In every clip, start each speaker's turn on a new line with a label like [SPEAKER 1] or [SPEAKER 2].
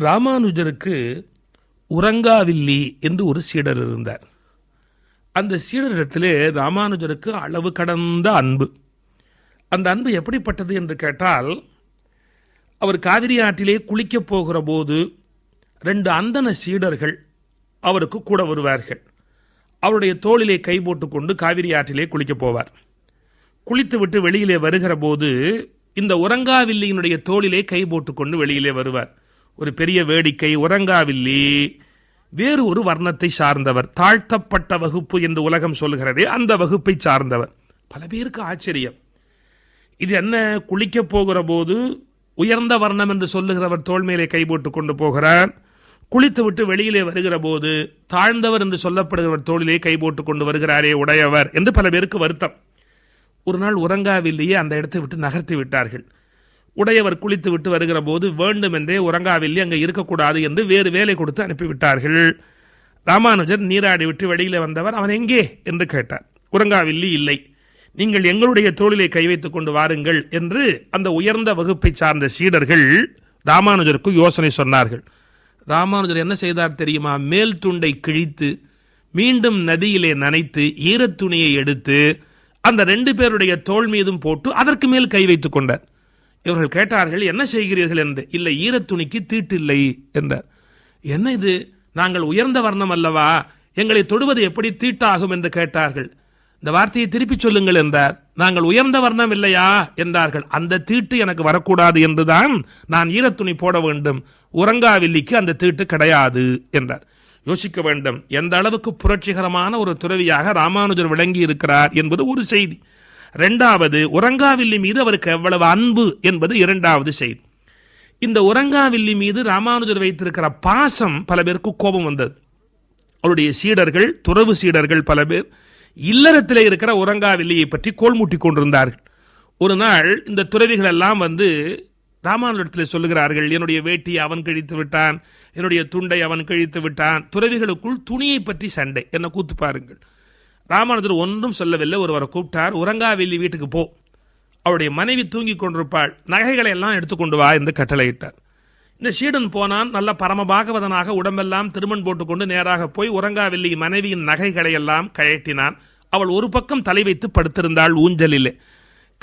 [SPEAKER 1] ராமானுஜருக்கு உறங்காவில்லி என்று ஒரு சீடர் இருந்தார். அந்த சீடரிடத்திலே ராமானுஜருக்கு அளவு கடந்த அன்பு. அந்த அன்பு எப்படிப்பட்டது என்று கேட்டால் அவர் காவிரி ஆற்றிலே குளிக்கப் போகிற போது ரெண்டு அந்தன சீடர்கள் அவருக்கு கூட வருவார்கள். அவருடைய தோளிலே கை போட்டுக்கொண்டு காவிரி ஆற்றிலே குளிக்கப் போவார். குளித்துவிட்டு வெளியிலே வருகிற போது இந்த உறங்காவில்லியினுடைய தோளிலே கை போட்டுக்கொண்டு வெளியிலே வருவார். ஒரு பெரிய வேடிக்கை உறங்காவில்லி. வேறு ஒரு வர்ணத்தை சார்ந்தவர் தாழ்த்தப்பட்ட வகுப்பு என்று உலகம் சொல்கிறதே அந்த வகுப்பை சார்ந்தவர். பல பேருக்கு ஆச்சரியம். இது என்ன குளிக்கப் போகிற போது உயர்ந்த வர்ணம் என்று சொல்லுகிறவர் தோல் மேலே கை போட்டு கொண்டு போகிறார். குளித்துவிட்டு வெளியிலே வருகிற போது தாழ்ந்தவர் என்று சொல்லப்படுகிறவர் தோளிலே கை போட்டு கொண்டு வருகிறாரே உடையவர் என்று பல பேருக்கு வருத்தம். ஒரு நாள் உறங்காவில்லையே அந்த இடத்தை விட்டு நகர்த்தி விட்டார்கள். உடையவர் குளித்து விட்டு வருகிற போது வேண்டுமென்றே உறங்காவில்லி அங்கே இருக்கக்கூடாது என்று வேறு வேலை கொடுத்து அனுப்பிவிட்டார்கள். ராமானுஜர் நீராடி விட்டு வெளியில் வந்தவர் அவன் எங்கே? என்று கேட்டார். உறங்காவில்லி இல்லை. நீங்கள் எங்களுடைய தோளிலே கை வைத்துக் கொண்டு வாருங்கள் என்று அந்த உயர்ந்த வகுப்பை சார்ந்த சீடர்கள் ராமானுஜருக்கு யோசனை சொன்னார்கள். ராமானுஜர் என்ன செய்தார் தெரியுமா? மேல் துண்டை கிழித்து மீண்டும் நதியிலே நனைத்து ஈரத்துணியை எடுத்து அந்த ரெண்டு பேருடைய தோள் மீதும் போட்டு அதற்கு மேல் கை வைத்துக் கொண்டார். இவர்கள் கேட்டார்கள் என்ன செய்கிறீர்கள்? என்று. இல்லை ஈரத்துணிக்கு தீட்டில்லை என்றார். என்ன இது? நாங்கள் உயர்ந்த வர்ணம் அல்லவா? எங்களை தொடுவது எப்படி தீட்டாகும்? என்று கேட்டார்கள். இந்த வார்த்தையை திருப்பி சொல்லுங்கள் என்றார். நாங்கள் உயர்ந்த வர்ணம் இல்லையா? என்றார்கள். அந்த தீட்டு எனக்கு வரக்கூடாது என்றுதான் நான் ஈரத்துணி போட வேண்டும். உறங்காவில்லிக்கு அந்த தீட்டு கிடையாது என்றார். யோசிக்க வேண்டும். எந்த அளவுக்கு புரட்சிகரமான ஒரு துறவியாக ராமானுஜர் விளங்கி இருக்கிறார் என்பது ஒரு செய்தி. இரண்டாவது உறங்காவில்லி மீது அவருக்கு எவ்வளவு அன்பு என்பது இரண்டாவது செய்தி. இந்த உறங்காவில்லி மீது ராமானுஜர் வைத்திருக்கிற பாசம் பல பேருக்கு கோபம் வந்தது. அவருடைய சீடர்கள் துறவு சீடர்கள் பல பேர் இல்லறத்தில் இருக்கிற உறங்காவில்லியை பற்றி கோல்மூட்டி கொண்டிருந்தார்கள். ஒரு நாள் இந்த துறவிகள் எல்லாம் வந்து ராமானுஜத்தில் சொல்லுகிறார்கள் என்னுடைய வேட்டியை அவன் கழித்து விட்டான் என்னுடைய துண்டை அவன் கழித்து விட்டான் துறவிகளுக்குள் துணியை பற்றி சண்டை. என்ன கூத்து பாருங்கள். ராமானுஜர் ஒன்றும் சொல்லவில்லை. ஒருவரை கூப்பிட்டார் உறங்காவில்லி வீட்டுக்கு போ. அவருடைய மனைவி தூங்கி கொண்டிருப்பாள். நகைகளை எல்லாம் எடுத்துக்கொண்டு வா என்று கட்டளையிட்டார். இந்த சீடன் போனான். நல்ல பரமபாகவதனாக உடம்பெல்லாம் திருமண் போட்டுக்கொண்டு நேராக போய் உறங்காவில்லி மனைவியின் நகைகளை எல்லாம் கழட்டினான். அவள் ஒரு பக்கம் தலை வைத்து படுத்திருந்தாள் ஊஞ்சலிலே.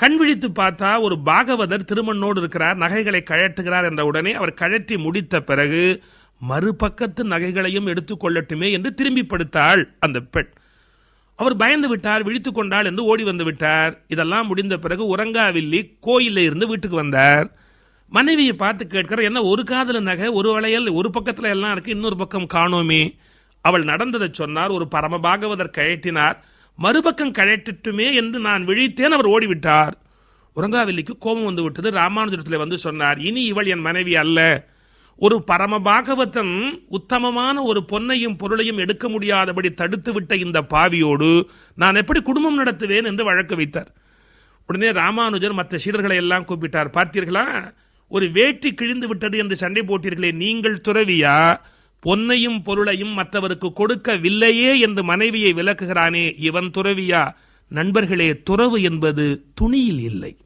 [SPEAKER 1] கண் விழித்து பார்த்தா ஒரு பாகவதர் திருமண்ணோடு இருக்கிறார் நகைகளை கழட்டுகிறார் என்ற உடனே அவர் கழற்றி முடித்த பிறகு மறுபக்கத்து நகைகளையும் எடுத்துக்கொள்ளட்டுமே என்று திரும்பி படுத்தாள் அந்த பெண். அவர் பயந்து விட்டார் விழித்துக் கொண்டாள் என்று ஓடி வந்து விட்டார். இதெல்லாம் முடிந்த பிறகு உறங்காவில்லி கோயிலில் இருந்து வீட்டுக்கு வந்தார். மனைவியை பார்த்து கேட்கிறார் என்ன ஒரு காதல நகை ஒரு வளையல் ஒரு பக்கத்தில் எல்லாம் இருக்கு இன்னொரு பக்கம் காணோமே? அவள் நடந்ததை சொன்னார் ஒரு பரம பாகவதர் கழட்டினார் மறுபக்கம் கழட்டிட்டுமே என்று நான் விழித்தேன் அவர் ஓடிவிட்டார். உறங்காவில்லிக்கு கோபம் வந்து விட்டது. ராமானுஜத்தில் வந்து சொன்னார் இனி இவள் என் மனைவி அல்ல. ஒரு பரம பாகவதன் உத்தமமான ஒரு பொன்னையும் பொருளையும் எடுக்க முடியாதபடி தடுத்துவிட்ட இந்த பாவியோடு நான் எப்படி குடும்பம் நடத்துவேன் என்று வழக்கு வைத்தார். உடனே ராமானுஜர் மற்ற சீடர்களை எல்லாம் கூப்பிட்டார். பார்த்தீர்களா? ஒரு வேட்டி கிழிந்து விட்டது என்று சண்டை போட்டீர்களே நீங்கள் துறவியா? பொன்னையும் பொருளையும் மற்றவருக்கு கொடுக்கவில்லையே என்று மனைவியை விளக்குகிறானே இவன் துறவியா? நண்பர்களே துறவு என்பது துணியில் இல்லை.